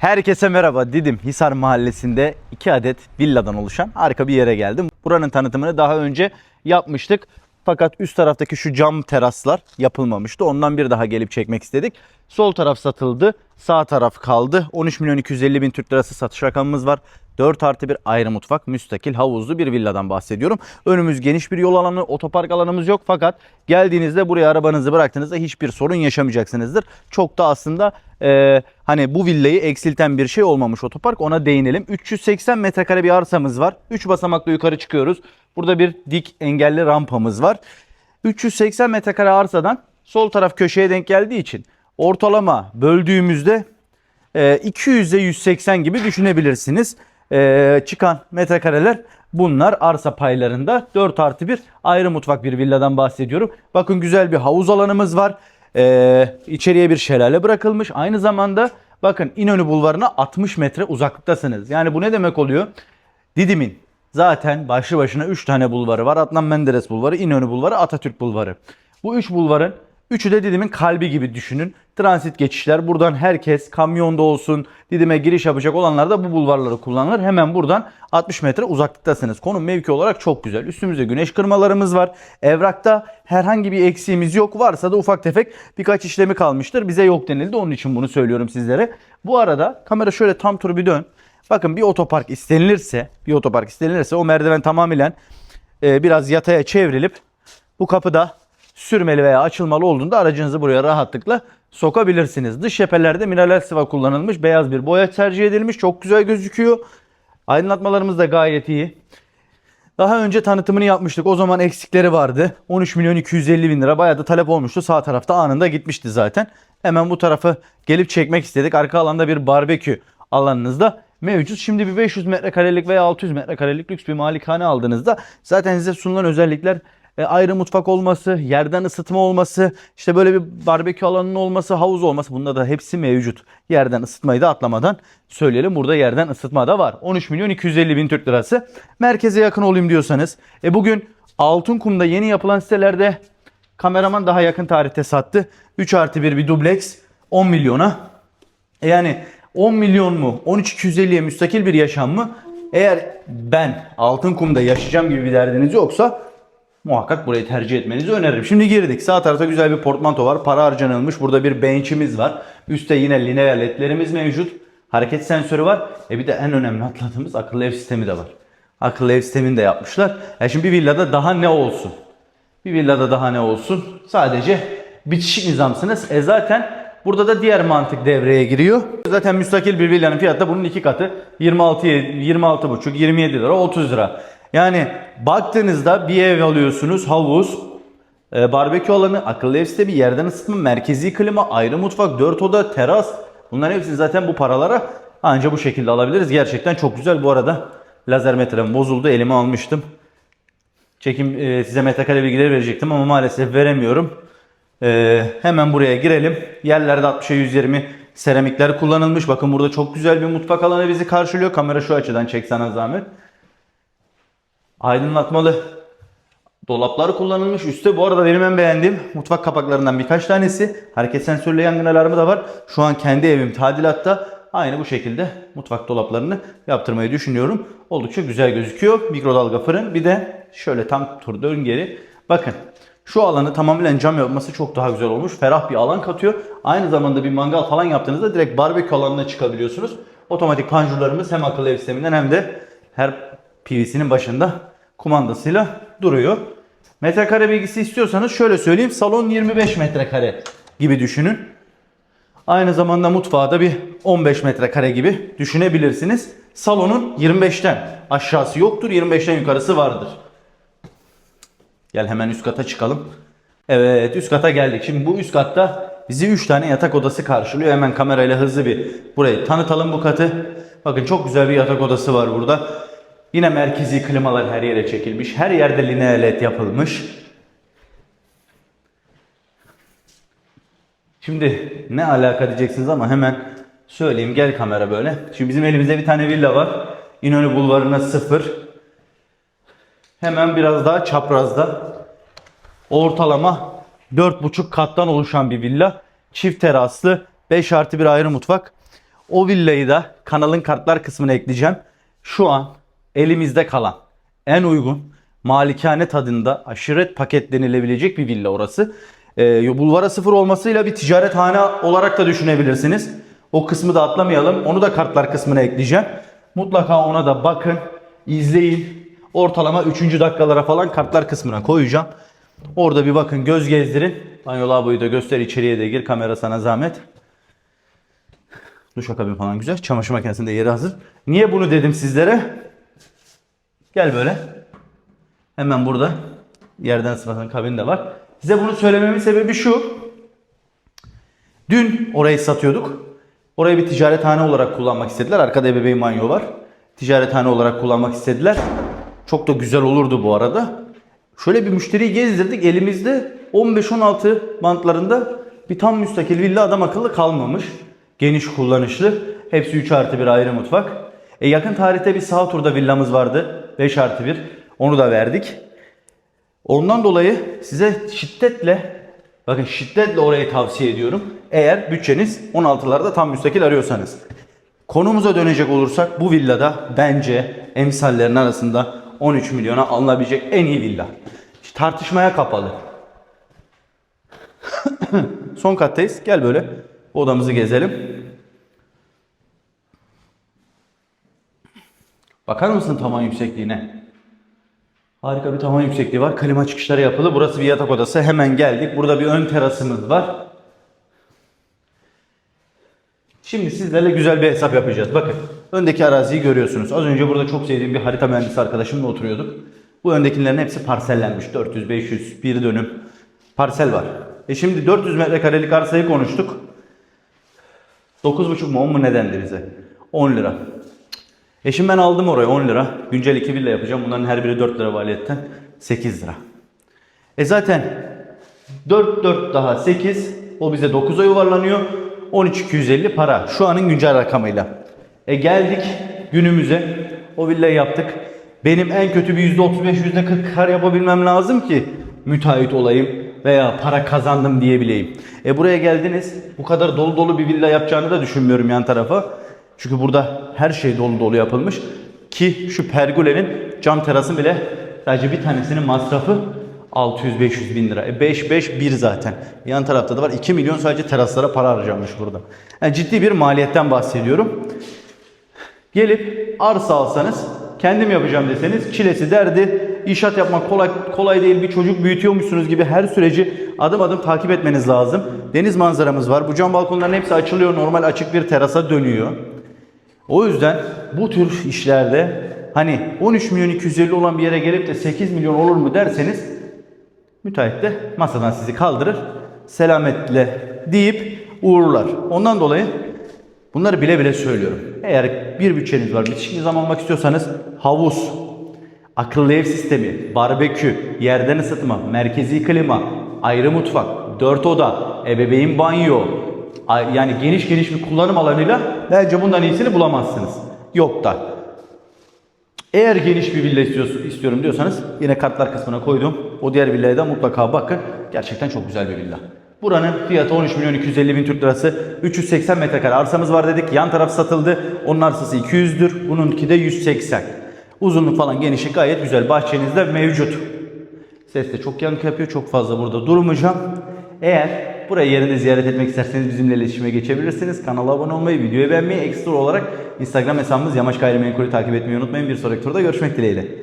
Herkese merhaba. Didim Hisar Mahallesi'nde 2 adet villadan oluşan harika bir yere geldim. Buranın tanıtımını daha önce yapmıştık. Fakat üst taraftaki şu cam teraslar yapılmamıştı. Ondan bir daha gelip çekmek istedik. Sol taraf satıldı. Sağ taraf kaldı. 13 milyon 250 bin Türk lirası satış rakamımız var. 4 artı bir ayrı mutfak, müstakil, havuzlu bir villadan bahsediyorum. Önümüz geniş bir yol alanı, otopark alanımız yok. Fakat geldiğinizde buraya arabanızı bıraktığınızda hiçbir sorun yaşamayacaksınızdır. Çok da aslında e, hani bu villayı eksilten bir şey olmamış otopark ona değinelim. 380 metrekare bir arsamız var. 3 basamaklı yukarı çıkıyoruz. Burada bir dik engelli rampamız var. 380 metrekare arsadan sol taraf köşeye denk geldiği için ortalama böldüğümüzde e, 200'e 180 gibi düşünebilirsiniz. E, çıkan metrekareler bunlar arsa paylarında 4 artı 1 ayrı mutfak bir villadan bahsediyorum. Bakın güzel bir havuz alanımız var. E, içeriye bir şelale bırakılmış. Aynı zamanda bakın İnönü Bulvarı'na 60 metre uzaklıktasınız. Yani bu ne demek oluyor? Didim'in zaten başlı başına 3 tane bulvarı var. Adnan Menderes Bulvarı, İnönü Bulvarı, Atatürk Bulvarı. Bu 3 bulvarın üçü de Didim'in kalbi gibi düşünün. Transit geçişler. Buradan herkes kamyonda olsun Didim'e giriş yapacak olanlar da bu bulvarları kullanır. Hemen buradan 60 metre uzaklıktasınız. Konum mevki olarak çok güzel. Üstümüzde güneş kırmalarımız var. Evrakta herhangi bir eksiğimiz yok. Varsa da ufak tefek birkaç işlemi kalmıştır. Bize yok denildi. Onun için bunu söylüyorum sizlere. Bu arada kamera şöyle tam tur bir dön. Bakın bir otopark istenilirse, bir otopark istenilirse o merdiven tamamen e, biraz yataya çevrilip bu kapıda sürmeli veya açılmalı olduğunda aracınızı buraya rahatlıkla sokabilirsiniz. Dış cephelerde mineral sıva kullanılmış, beyaz bir boya tercih edilmiş. Çok güzel gözüküyor. Aydınlatmalarımız da gayet iyi. Daha önce tanıtımını yapmıştık. O zaman eksikleri vardı. 13 milyon 250 bin lira. Bayağı da talep olmuştu. Sağ tarafta anında gitmişti zaten. Hemen bu tarafı gelip çekmek istedik. Arka alanda bir barbekü alanınızda mevcut. Şimdi bir 500 metrekarelik veya 600 metrekarelik lüks bir malikane aldığınızda zaten size sunulan özellikler e, ayrı mutfak olması, yerden ısıtma olması, işte böyle bir barbekü alanının olması, havuz olması bunda da hepsi mevcut. Yerden ısıtmayı da atlamadan söyleyelim. Burada yerden ısıtma da var. 13 milyon 250 bin Türk lirası. Merkeze yakın olayım diyorsanız. E bugün Altınkum'da yeni yapılan sitelerde kameraman daha yakın tarihte sattı. 3 artı 1 bir dubleks 10 milyona. E yani 10 milyon mu 13.250'ye müstakil bir yaşam mı? Eğer ben Altınkum'da yaşayacağım gibi bir derdiniz yoksa muhakkak burayı tercih etmenizi öneririm. Şimdi girdik. Sağ tarafta güzel bir portmanto var. Para harcanılmış. Burada bir bench'imiz var. Üstte yine lineer ledlerimiz mevcut. Hareket sensörü var. E bir de en önemli atladığımız akıllı ev sistemi de var. Akıllı ev sistemini de yapmışlar. E şimdi bir villada daha ne olsun? Bir villada daha ne olsun? Sadece bitişik nizamsınız. E zaten burada da diğer mantık devreye giriyor. Zaten müstakil bir villanın fiyatı da bunun iki katı. 26 26,5 27 lira 30 lira. Yani baktığınızda bir ev alıyorsunuz havuz, e, barbekü alanı, akıllı ev sistemi, yerden ısıtma, merkezi klima, ayrı mutfak, 4 oda, teras. Bunların hepsini zaten bu paralara anca bu şekilde alabiliriz. Gerçekten çok güzel. Bu arada lazer metrem bozuldu. Elime almıştım. Çekim e, size metrekare bilgileri verecektim ama maalesef veremiyorum. E, hemen buraya girelim. Yerlerde 60'a 120 seramikler kullanılmış. Bakın burada çok güzel bir mutfak alanı bizi karşılıyor. Kamera şu açıdan çeksene zahmet. Aydınlatmalı dolaplar kullanılmış. Üstte bu arada benim en beğendiğim mutfak kapaklarından birkaç tanesi. Hareket sensörlü yangın alarmı da var. Şu an kendi evim tadilatta. Aynı bu şekilde mutfak dolaplarını yaptırmayı düşünüyorum. Oldukça güzel gözüküyor. Mikrodalga fırın. Bir de şöyle tam tur dön geri. Bakın şu alanı tamamen cam yapması çok daha güzel olmuş. Ferah bir alan katıyor. Aynı zamanda bir mangal falan yaptığınızda direkt barbekü alanına çıkabiliyorsunuz. Otomatik panjurlarımız hem akıllı ev sisteminden hem de her PVC'nin başında kumandasıyla duruyor. Metrekare bilgisi istiyorsanız şöyle söyleyeyim. Salon 25 metrekare gibi düşünün. Aynı zamanda mutfağı da bir 15 metrekare gibi düşünebilirsiniz. Salonun 25'ten aşağısı yoktur. 25'ten yukarısı vardır. Gel hemen üst kata çıkalım. Evet üst kata geldik. Şimdi bu üst katta bizi 3 tane yatak odası karşılıyor. Hemen kamerayla hızlı bir burayı tanıtalım bu katı. Bakın çok güzel bir yatak odası var burada. Yine merkezi klimalar her yere çekilmiş. Her yerde lineer led yapılmış. Şimdi ne alaka diyeceksiniz ama hemen söyleyeyim gel kamera böyle. Şimdi bizim elimizde bir tane villa var. İnönü bulvarına sıfır. Hemen biraz daha çaprazda. Ortalama 4,5 kattan oluşan bir villa. Çift teraslı 5 artı bir ayrı mutfak. O villayı da kanalın kartlar kısmına ekleyeceğim. Şu an elimizde kalan en uygun malikane tadında aşiret paketlenilebilecek bir villa orası. Ee, bulvara sıfır olmasıyla bir ticarethane olarak da düşünebilirsiniz. O kısmı da atlamayalım. Onu da kartlar kısmına ekleyeceğim. Mutlaka ona da bakın, izleyin. Ortalama 3. dakikalara falan kartlar kısmına koyacağım. Orada bir bakın, göz gezdirin. Banyo lavaboyu da göster, içeriye de gir. Kamera sana zahmet. Duşakabin falan güzel. Çamaşır makinesinde yeri hazır. Niye bunu dedim sizlere? Gel böyle. Hemen burada yerden ısıtma kabin de var. Size bunu söylememin sebebi şu. Dün orayı satıyorduk. Orayı bir ticarethane olarak kullanmak istediler. Arkada ebeveyn banyo var. Ticarethane olarak kullanmak istediler. Çok da güzel olurdu bu arada. Şöyle bir müşteriyi gezdirdik. Elimizde 15-16 bantlarında bir tam müstakil villa adam akıllı kalmamış. Geniş kullanışlı. Hepsi 3 artı 1 ayrı mutfak. E yakın tarihte bir sağ turda villamız vardı. 5 artı 1. Onu da verdik. Ondan dolayı size şiddetle bakın şiddetle orayı tavsiye ediyorum. Eğer bütçeniz 16'larda tam müstakil arıyorsanız. Konumuza dönecek olursak bu villada bence emsallerin arasında 13 milyona alınabilecek en iyi villa. Hiç tartışmaya kapalı. Son kattayız. Gel böyle odamızı gezelim. Bakar mısın tavan yüksekliğine? Harika bir tavan yüksekliği var. Klima çıkışları yapılı. Burası bir yatak odası. Hemen geldik. Burada bir ön terasımız var. Şimdi sizlerle güzel bir hesap yapacağız. Bakın öndeki araziyi görüyorsunuz. Az önce burada çok sevdiğim bir harita mühendisi arkadaşımla oturuyorduk. Bu öndekilerin hepsi parsellenmiş. 400, 500, bir dönüm parsel var. E şimdi 400 metrekarelik arsayı konuştuk. 9,5 mu 10 mu nedendi bize? 10 lira. E şimdi ben aldım oraya 10 lira. Güncel 2 villa yapacağım. Bunların her biri 4 lira maliyetten 8 lira. E zaten 4 4 daha 8 o bize 9'a yuvarlanıyor. 13250 para şu anın güncel rakamıyla. E geldik günümüze. O villayı yaptık. Benim en kötü bir %35 %40 kar yapabilmem lazım ki müteahhit olayım veya para kazandım diyebileyim. E buraya geldiniz. Bu kadar dolu dolu bir villa yapacağını da düşünmüyorum yan tarafa. Çünkü burada her şey dolu dolu yapılmış. Ki şu pergolenin cam terası bile sadece bir tanesinin masrafı 600-500 bin lira. E 5-5-1 zaten. Yan tarafta da var. 2 milyon sadece teraslara para harcanmış burada. Yani ciddi bir maliyetten bahsediyorum. Gelip arsa alsanız kendim yapacağım deseniz çilesi derdi. İnşaat yapmak kolay kolay değil. Bir çocuk büyütüyormuşsunuz gibi her süreci adım adım takip etmeniz lazım. Deniz manzaramız var. Bu cam balkonların hepsi açılıyor. Normal açık bir terasa dönüyor. O yüzden bu tür işlerde hani 13 milyon 250 olan bir yere gelip de 8 milyon olur mu derseniz müteahhit de masadan sizi kaldırır. Selametle deyip uğurlar. Ondan dolayı bunları bile bile söylüyorum. Eğer bir bütçeniz var, bitişik nizam almak istiyorsanız havuz, akıllı ev sistemi, barbekü, yerden ısıtma, merkezi klima, ayrı mutfak, dört oda, ebeveyn banyo, yani geniş geniş bir kullanım alanıyla bence bundan iyisini bulamazsınız. Yok da. Eğer geniş bir villa istiyorum diyorsanız yine kartlar kısmına koydum. O diğer villaya da mutlaka bakın. Gerçekten çok güzel bir villa. Buranın fiyatı 13 milyon 250 bin Türk lirası. 380 metrekare arsamız var dedik. Yan taraf satıldı. Onun arsası 200'dür. Bununki de 180. Uzunluk falan genişlik gayet güzel. Bahçenizde mevcut. Ses de çok yankı yapıyor. Çok fazla burada durmayacağım. Eğer burayı yerinde ziyaret etmek isterseniz bizimle iletişime geçebilirsiniz. Kanala abone olmayı, videoyu beğenmeyi, ekstra olarak Instagram hesabımız Yamaç Gayrimenkul'ü takip etmeyi unutmayın. Bir sonraki turda görüşmek dileğiyle.